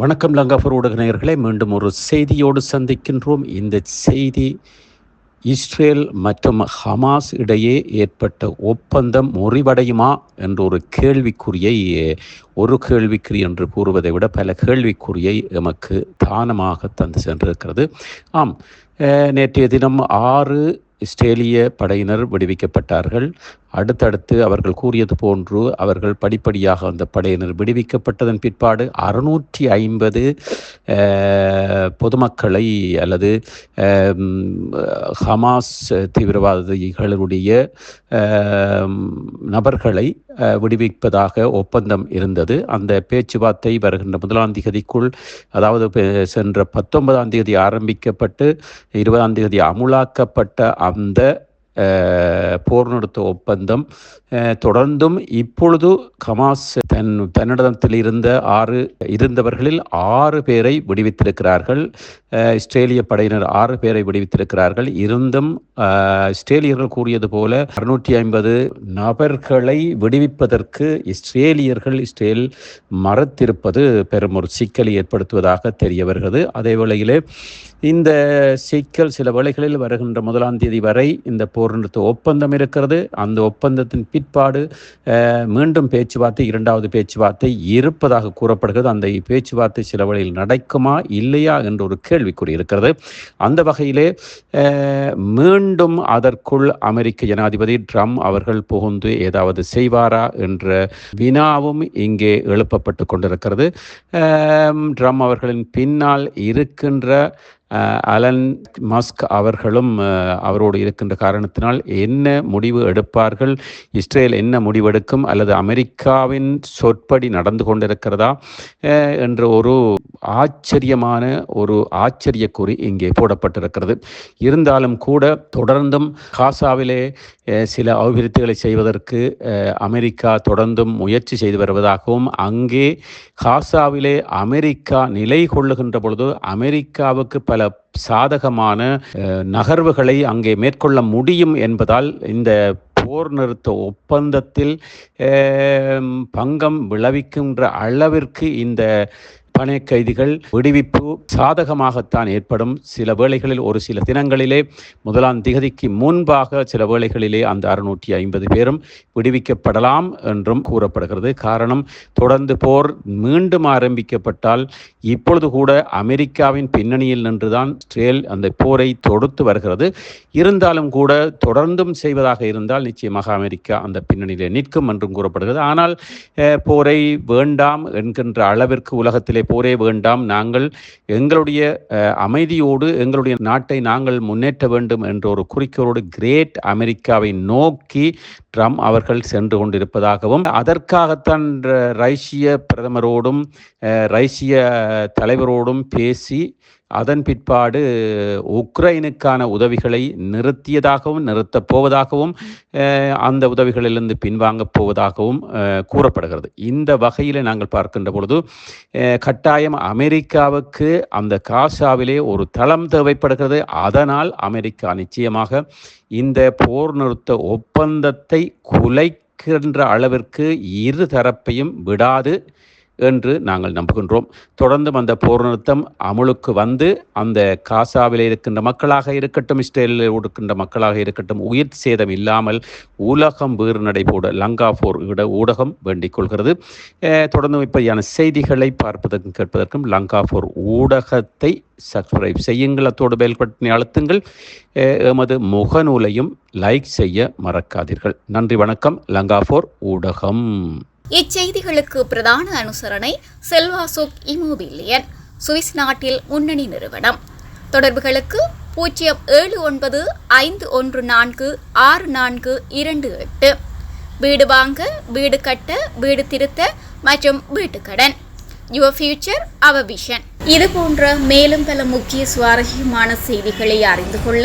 வணக்கம் லங்காபூர் ஊடக நேயர்களை மீண்டும் ஒரு செய்தியோடு சந்திக்கின்றோம். இந்த செய்தி இஸ்ரேல் மற்றும் ஹமாஸ் இடையே ஏற்பட்ட ஒப்பந்தம் முறிவடையுமா என்ற ஒரு கேள்விக்குறியை ஒரு கேள்விக்குறி என்று கூறுவதை விட பல கேள்விக்குறியை எமக்கு தானமாக தந்து சென்றிருக்கிறது. ஆம் நேற்றைய தினம் ஆறு இஸ்ரேலிய படையினர் விடுவிக்கப்பட்டார்கள். அடுத்தடுத்து அவர்கள் கூறியது போன்று அவர்கள் படிப்படியாக அந்த படையினர் விடுவிக்கப்பட்டதன் பிற்பாடு அறுநூற்றி ஐம்பது பொதுமக்களை அல்லது ஹமாஸ் தீவிரவாதிகளுடைய நபர்களை விடுவிப்பதாக ஒப்பந்தம் இருந்தது. அந்த பேச்சுவார்த்தை வருகின்ற முதலாம் தேதிக்குள் அதாவது பெ- சென்ற பத்தொன்பதாம் தேதி ஆரம்பிக்கப்பட்டு இருபதாம் தேதி அமுலாக்கப்பட்ட அந்த போர் நிறுத்த ஒப்பந்தம் தொடர்ந்தும் இப்பொழுது ஹமாஸ் தன் தன்னிடத்தில் இருந்த ஆறு இருந்தவர்களில் ஆறு பேரை விடுவித்திருக்கிறார்கள். இஸ்ரேலிய படையினர் ஆறு பேரை விடுவித்திருக்கிறார்கள். இருந்தும் இஸ்ரேலியர்கள் கூறியது போல அறுநூற்றி ஐம்பது நபர்களை விடுவிப்பதற்கு இஸ்ரேலியர்கள் இஸ்ரேல் மறுத்திருப்பது பெரும் ஒரு சிக்கலை ஏற்படுத்துவதாக தெரிய வருகிறது அதே வேளையிலே இந்த சிக்கல் சில வேளைகளில் வருகின்ற முதலாம் தேதி வரை இந்த போர் நிறுத்த ஒப்பந்தம் இருக்கிறது. அந்த ஒப்பந்தத்தின் பிற்பாடு மீண்டும் பேச்சுவார்த்தை இரண்டாவது பேச்சுவார்த்தை இருப்பதாக கூறப்படுகிறது. அந்த பேச்சுவார்த்தை சில வழியில் நடக்குமா இல்லையா என்ற ஒரு கேள்விக்குறி இருக்கிறது. அந்த வகையிலே மீண்டும் அதற்குள் அமெரிக்க ஜனாதிபதி ட்ரம்ப் அவர்கள் புகுந்து ஏதாவது செய்வாரா என்ற வினாவும் இங்கே எழுப்பப்பட்டு கொண்டிருக்கிறது. ட்ரம்ப் அவர்களின் பின்னால் இருக்கின்ற அலன் மஸ்க் அவர்களும் அவரோடு இருக்கின்ற காரணத்தினால் என்ன முடிவு எடுப்பார்கள்? இஸ்ரேல் என்ன முடிவெடுக்கும்? அல்லது அமெரிக்காவின் சொற்படி நடந்து கொண்டிருக்கிறதா? என்ற ஒரு ஆச்சரியமான ஒரு ஆச்சரியக்குறி இங்கே போடப்பட்டிருக்கிறது. இருந்தாலும் கூட தொடர்ந்தும் காசாவிலே சில அபிவிருத்திகளை செய்வதற்கு அமெரிக்கா தொடர்ந்தும் முயற்சி செய்து வருவதாகவும் அங்கே காசாவிலே அமெரிக்கா நிலை கொள்ளுகின்ற பொழுது அமெரிக்காவுக்கு பல சாதகமான நகர்வுகளை அங்கே மேற்கொள்ள முடியும் என்பதால் இந்த போர் நிறுத்த ஒப்பந்தத்தில் பங்கம் விளைவிக்கின்ற அளவிற்கு இந்த பணைய கைதிகள் விடுவிப்பு சாதகமாகத்தான் ஏற்படும். சில வேளைகளில் ஒரு சில தினங்களிலே முதலாம் திகதிக்கு முன்பாக சில வேளைகளிலே அந்த அறுநூற்றி ஐம்பது பேரும் விடுவிக்கப்படலாம் என்றும் கூறப்படுகிறது. காரணம் தொடர்ந்து போர் மீண்டும் ஆரம்பிக்கப்பட்டால் இப்பொழுது கூட அமெரிக்காவின் பின்னணியில் நின்றுதான் இஸ்ரேல் அந்த போரை தொடுத்து வருகிறது. இருந்தாலும் கூட தொடர்ந்தும் செய்வதாக இருந்தால் நிச்சயமாக அமெரிக்கா அந்த பின்னணியிலே நிற்கும் என்றும் கூறப்படுகிறது. ஆனால் போரை வேண்டாம் என்கின்ற அளவிற்கு உலகத்திலே போரே வேண்டாம். நாங்கள் எங்களுடைய அமைதியோடு எங்களுடைய நாட்டை நாங்கள் முன்னேற்ற வேண்டும் என்ற ஒரு குறிக்கோளோடு கிரேட் அமெரிக்காவை நோக்கி ட்ரம்ப் அவர்கள் சென்று கொண்டிருப்பதாகவும் அதற்காகத்தான் ரைசிய பிரதமரோடும் ரைசிய தலைவரோடும் பேசி அதன் பிற்பாடு உக்ரைனுக்கான உதவிகளை நிறுத்தியதாகவும் நிறுத்தப் போவதாகவும் அந்த உதவிகளிலிருந்து பின்வாங்கப் போவதாகவும் கூறப்படுகிறது. இந்த வகையில் நாங்கள் பார்க்கின்ற பொழுது கட்டாயம் அமெரிக்காவுக்கு அந்த காசாவிலே ஒரு தளம் தேவைப்படுகிறது. அதனால் அமெரிக்கா நிச்சயமாக இந்த போர் நிறுத்த ஒப்பந்தத்தை குலைக்கின்ற அளவிற்கு இரு தரப்பையும் விடாது. என்று நாங்கள் நம்புகின்றோம். தொடர்ந்தும் அந்த போர் நிறுத்தம் அமுலுக்கு வந்து அந்த காசாவில் இருக்கின்ற மக்களாக இருக்கட்டும் இஸ்ரேலில் இருக்கின்ற மக்களாக இருக்கட்டும் உயிர் சேதம் இல்லாமல் உலகம் வேறு நடைபோட லங்கா போர் இட ஊடகம் வேண்டிக் கொள்கிறது. தொடர்ந்தும் இப்படியான செய்திகளை பார்ப்பதற்கும் கேட்பதற்கும் லங்கா போர் ஊடகத்தை சப்ஸ்கிரைப் செய்யுங்கள். அத்தோடு பெல் பட்டனை அழுத்துங்கள். எமது முகநூலையும் லைக் செய்ய மறக்காதீர்கள். நன்றி வணக்கம். லங்கா போர் ஊடகம். இச்செய்திகளுக்கு பிரதான அனுசரணை செல்வாசோக் இமோபிலியன் சுவிஸ் நாட்டில் முன்னணி நிறுவனம். தொடர்புகளுக்கு பூஜ்ஜியம் ஏழு ஒன்பது ஐந்து ஒன்று நான்கு ஆறு நான்கு இரண்டு எட்டு. வீடு வாங்க வீடு கட்ட வீடு திருத்த மற்றும் வீட்டுக்கடன் யுவர் ஃபியூச்சர் அவர் விஷன் இது போன்ற மேலும் பல முக்கிய சுவாரஸ்யமான செய்திகளை அறிந்து கொள்ள